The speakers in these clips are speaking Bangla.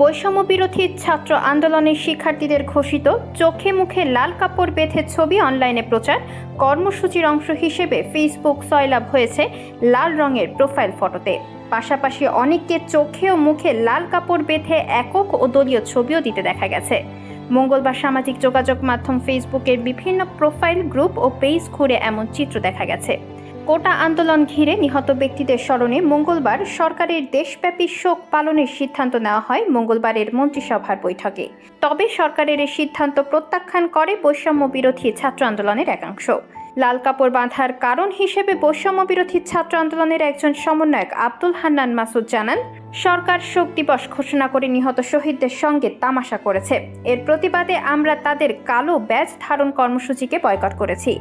বৈষম্য বিরোধী ছাত্র আন্দোলনের শিক্ষার্থীদের ঘোষিত চোখে মুখে লাল কাপড় বেঁধে ছবি অনলাইনে প্রচার। কর্মসূচির অংশ হিসেবে ফেসবুক সয়লাভ হয়েছে লাল রঙের প্রোফাইল ফটোতে। পাশাপাশি অনেককে চোখে ও মুখে লাল কাপড় বেঁধে একক ও দলীয় ছবিও দিতে দেখা গেছে। মঙ্গলবার সামাজিক যোগাযোগ মাধ্যম ফেসবুকের বিভিন্ন প্রোফাইল গ্রুপ ও পেজ ঘুরে এমন চিত্র দেখা গেছে। কোটা আন্দোলন ঘিরে নিহত ব্যক্তিদের স্মরণে মঙ্গলবার সরকারের দেশব্যাপী শোক পালনের সিদ্ধান্ত নেওয়া হয় মঙ্গলবারের মন্ত্রিসভার বৈঠকে। তবে সরকারের এই সিদ্ধান্ত প্রত্যাখ্যান করে বৈষম্য বিরোধী ছাত্র আন্দোলনের একাংশ। লাল কাপড় বাঁধার কারণ হিসেবে বৈষম্য বিরোধী ছাত্র আন্দোলনের একজন সমন্বয়ক আব্দুল হান্নান মাসুদ জানান, সরকার শোক দিবস ঘোষণা করে নিহত শহীদদের সঙ্গে তামাশা করেছে। এর প্রতিবাদে আমরা তাদের কালো ব্যাজ ধারণ কর্মসূচিকে বয়কট করেছি।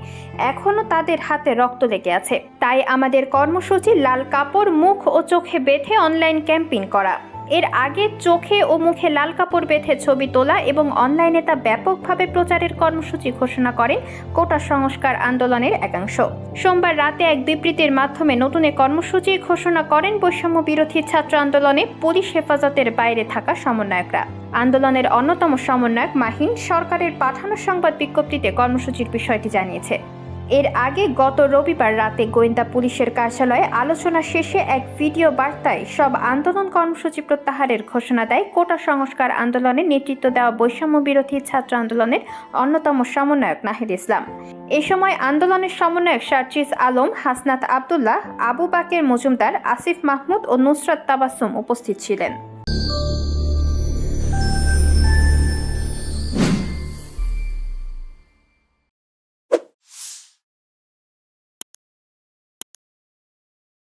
এখনও তাদের হাতে রক্ত লেগে আছে। তাই আমাদের কর্মসূচি লাল কাপড়, মুখ ও চোখে বেঁধে অনলাইন ক্যাম্পেইন করা। এর আগে চোখে ও মুখে লাল কাপড় বেঁধে ছবি তোলা এবং অনলাইনে তা ব্যাপকভাবে প্রচারের কর্মসূচি ঘোষণা করে কোটা সংস্কার আন্দোলনের একাংশ। সোমবার রাতে এক বিবৃতির মাধ্যমে নতুন এ কর্মসূচি ঘোষণা করেন বৈষম্য বিরোধী ছাত্র আন্দোলনে পুলিশ হেফাজতের বাইরে থাকা সমন্বয়করা। আন্দোলনের অন্যতম সমন্বয়ক মাহিন সরকারের পাঠানো সংবাদ বিজ্ঞপ্তিতে কর্মসূচির বিষয়টি জানিয়েছে। এর আগে গত রবিবার রাতে গোয়েন্দা পুলিশের কার্যালয়ে আলোচনা শেষে এক ভিডিও বার্তায় সব আন্দোলন কর্মসূচি প্রত্যাহারের ঘোষণা দেয় কোটা সংস্কার আন্দোলনে নেতৃত্ব দেওয়া বৈষম্য বিরোধী ছাত্র আন্দোলনের অন্যতম সমন্বয়ক নাহিদ ইসলাম। এ সময় আন্দোলনের সমন্বয়ক শারচিস আলম, হাসনাত আবদুল্লাহ, আবু বাকের মজুমদার, আসিফ মাহমুদ ও নুসরাত তাবাসুম উপস্থিত ছিলেন।